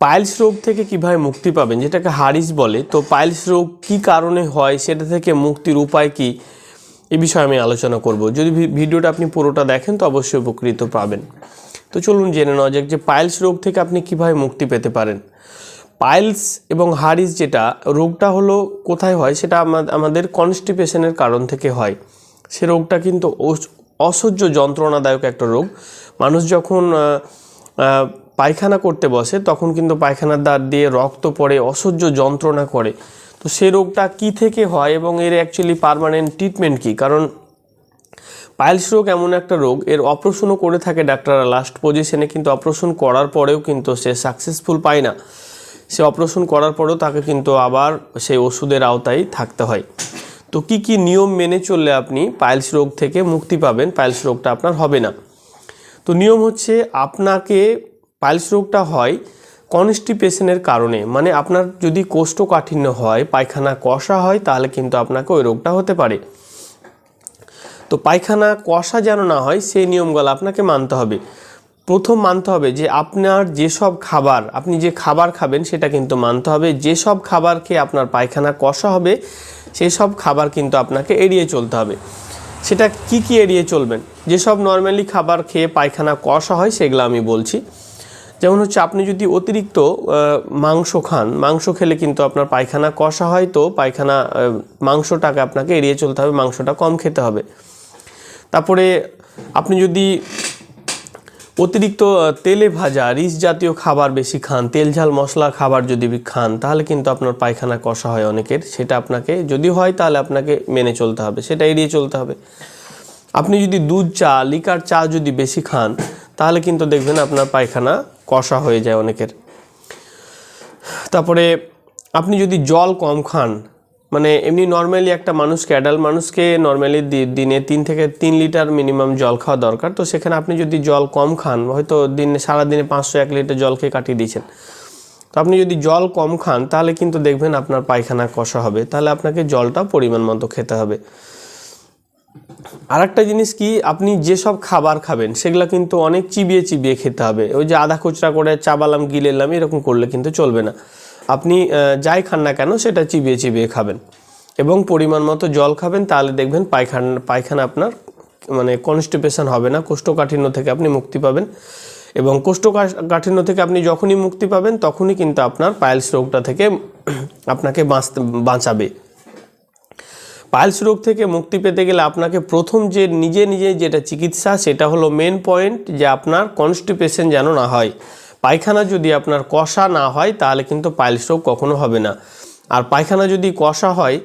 Piles রোগ থেকে কীভাবে মুক্তি পাবেন, যেটাকে হারিস বলে, তো পাইলস রোগ কি কারণে হয়, সেটা থেকে মুক্তির উপায় কি, এ বিষয়ে আমি আলোচনা করব। যদি ভিডিওটা আপনি পুরোটা দেখেন, তো অবশ্যই উপকৃত পাবেন। তো চলুন জেনে নেওয়া যাক যে পাইলস রোগ থেকে আপনি কীভাবে মুক্তি পেতে পারেন। পাইলস এবং হারিস যেটা, রোগটা হলো কোথায় হয়, সেটা আমাদের কনস্টিপেশনের কারণ থেকে হয়। সে রোগটা কিন্তু অসহ্য যন্ত্রণাদায়ক একটা রোগ। মানুষ যখন পায়খানা করতে বসে, তখন কিন্তু পায়খানার দ্বার দিয়ে রক্ত পড়ে, অসহ্য যন্ত্রণা করে। তো সে রোগটা কি থেকে হয় এবং এর অ্যাকচুয়ালি পার্মানেন্ট ট্রিটমেন্ট কি? কারণ পাইলস রোগ এমন একটা রোগ, এর অপারেশনও করে থাকে ডাক্তাররা। লাস্ট পজিশনে কিন্তু অপারেশন করার পরেও কিন্তু সে সাকসেসফুল পায় না। সে অপারেশন করার পরেও তাকে কিন্তু আবার সেই ওষুধের আওতায় থাকতে হয়। তো কি কি নিয়ম মেনে চললে আপনি পাইলস রোগ থেকে মুক্তি পাবেন? পাইলস রোগটা আপনার হবে না। তো নিয়ম হচ্ছে আপনাকে পাইলস রোগটা হয় কনস্টিপেশনের কারণে। মানে আপনার যদি কোষ্ঠকাঠিন্য হয়, পায়খানা কষা হয়, তাহলে কিন্তু আপনাকে ওই রোগটা হতে পারে। তো পায়খানা কষা যেন না হয়, সেই নিয়মগুলো আপনাকে মানতে হবে। প্রথম মানতে হবে যে আপনার যেসব খাবার, আপনি যে খাবার খাবেন, সেটা কিন্তু মানতে হবে। যেসব খাবার খেয়ে আপনার পায়খানা কষা হবে সেই সব খাবার কিন্তু আপনাকে এড়িয়ে চলতে হবে। সেটা কি কি এড়িয়ে চলবেন? যেসব নর্মালি খাবার খেয়ে পায়খানা কষা হয়, সেগুলো আমি বলছি। যেমন হচ্ছে আপনি যদি অতিরিক্ত মাংস খান, মাংস খেলে কিন্তু আপনার পায়খানা কষা হয় তো পায়খানা মাংসটাকে আপনাকে এড়িয়ে চলতে হবে, মাংসটা কম খেতে হবে। তারপরে আপনি যদি অতিরিক্ত তেলে ভাজা, রিচ জাতীয় খাবার বেশি খান, তেল ঝাল মশলা খাবার যদি খান, তাহলে কিন্তু আপনার পায়খানা কষা হয় অনেকের, সেটা আপনাকে যদি হয় তাহলে আপনাকে মেনে চলতে হবে, সেটা এড়িয়ে চলতে হবে। আপনি যদি দুধ চা, লিকার চা যদি বেশি খান, তাহলে কিন্তু দেখবেন আপনার পায়খানা কষা হয়ে যায় অনেকের। তারপরে আপনি যদি জল কম খান মানে এমনি নর্মালি একটা মানুষকে অ্যাডাল্ট মানুষকে নর্মালি দিনে তিন থেকে তিন লিটার মিনিমাম জল খাওয়া দরকার। তো সেখানে আপনি যদি জল কম খান, হয়তো দিনে, সারাদিনে পাঁচশো এক লিটার জল খেয়ে কাটিয়ে দিয়েছেন। তো আপনি যদি জল কম খান, তাহলে কিন্তু দেখবেন আপনার পায়খানা কষা হবে। তাহলে আপনাকে জলটা পরিমাণ মতো খেতে হবে। আর একটা জিনিস কি, আপনি যেসব খাবার খাবেন, সেগুলো কিন্তু অনেক চিবিয়ে চিবিয়ে খেতে হবে। ওই যে আধা খুচরা করে চাবালাম গিলেলাম এরকম করলে কিন্তু চলবে না। আপনি যাই খান না কেন, সেটা চিবিয়ে চিবিয়ে খাবেন। এবং পরিমাণ মতো জল খাবেন, তাহলে দেখবেন পায়খানা পায়খানা আপনার মানে কনস্টিপেশন হবে না, কোষ্ঠকাঠিন্য থেকে আপনি মুক্তি পাবেন। এবং কোষ্ঠকাঠিন্য থেকে আপনি যখনই মুক্তি পাবেন, তখনই কিন্তু আপনার পাইলস রোগটা থেকে আপনাকে বাঁচতে, বাঁচাবে। পাইলস রোগ থেকে মুক্তি পেতে গেলে আপনাকে প্রথম যে নিজে নিজে যেটা চিকিৎসা, সেটা হলো মেন পয়েন্ট যে আপনার কনস্টিপেশন যেন না হয়। পায়খানা যদি আপনার কষা না হয়, তাহলে কিন্তু পাইলস রোগ কখনো হবে না। আর পায়খানা যদি কষা হয়,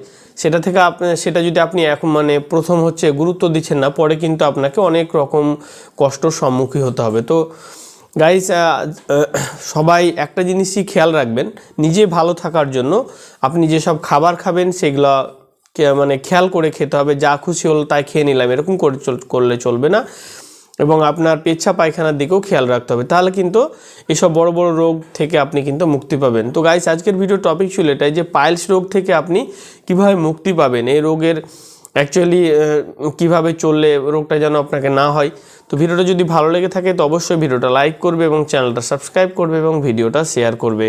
সেটা থেকে আপনি সেটা যদি আপনি এখন মানে প্রথম হচ্ছে গুরুত্ব দিচ্ছেন না, পরে কিন্তু আপনাকে অনেক রকম কষ্টর সম্মুখীন হতে হবে। তো গাইস সবাই একটা জিনিসই খেয়াল রাখবেন, নিজে ভালো থাকার জন্য আপনি যেসব খাবার খাবেন, সেগুলো মানে খেয়াল করে খেতে হবে, যা খুশি হলো তাই খেয়ে নিলাম, এরকম করে করলে চলবে না। এবং আপনার পেচ্ছা পায়খানার দিকেও খেয়াল রাখতে হবে। তাহলে কিন্তু এসব বড় বড় রোগ থেকে আপনি কিন্তু মুক্তি পাবেন। তো গাইস আজকের ভিডিও টপিক ছিল এটাই যে পাইলস রোগ থেকে আপনি কীভাবে মুক্তি পাবেন। এই রোগের অ্যাকচুয়ালি কীভাবে চললে রোগটা যেন আপনাকে না হয়। তো ভিডিওটা যদি ভালো লেগে থাকে, তো অবশ্যই ভিডিওটা লাইক করবে এবং চ্যানেলটা সাবস্ক্রাইব করবে এবং ভিডিওটা শেয়ার করবে।